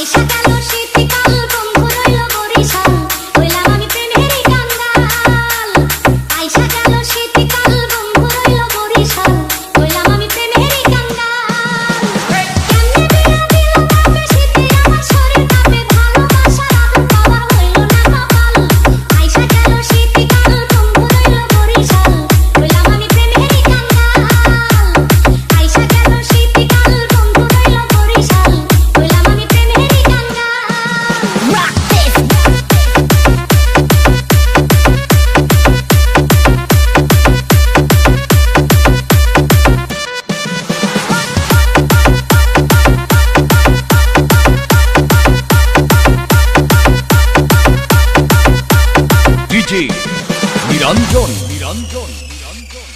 আইসা গেল শীতকাল ডিজে নিরঞ্জন নিরঞ্জন নিরঞ্জন।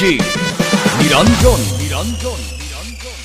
ডিজে নিরঞ্জন নিরঞ্জন নিরঞ্জন।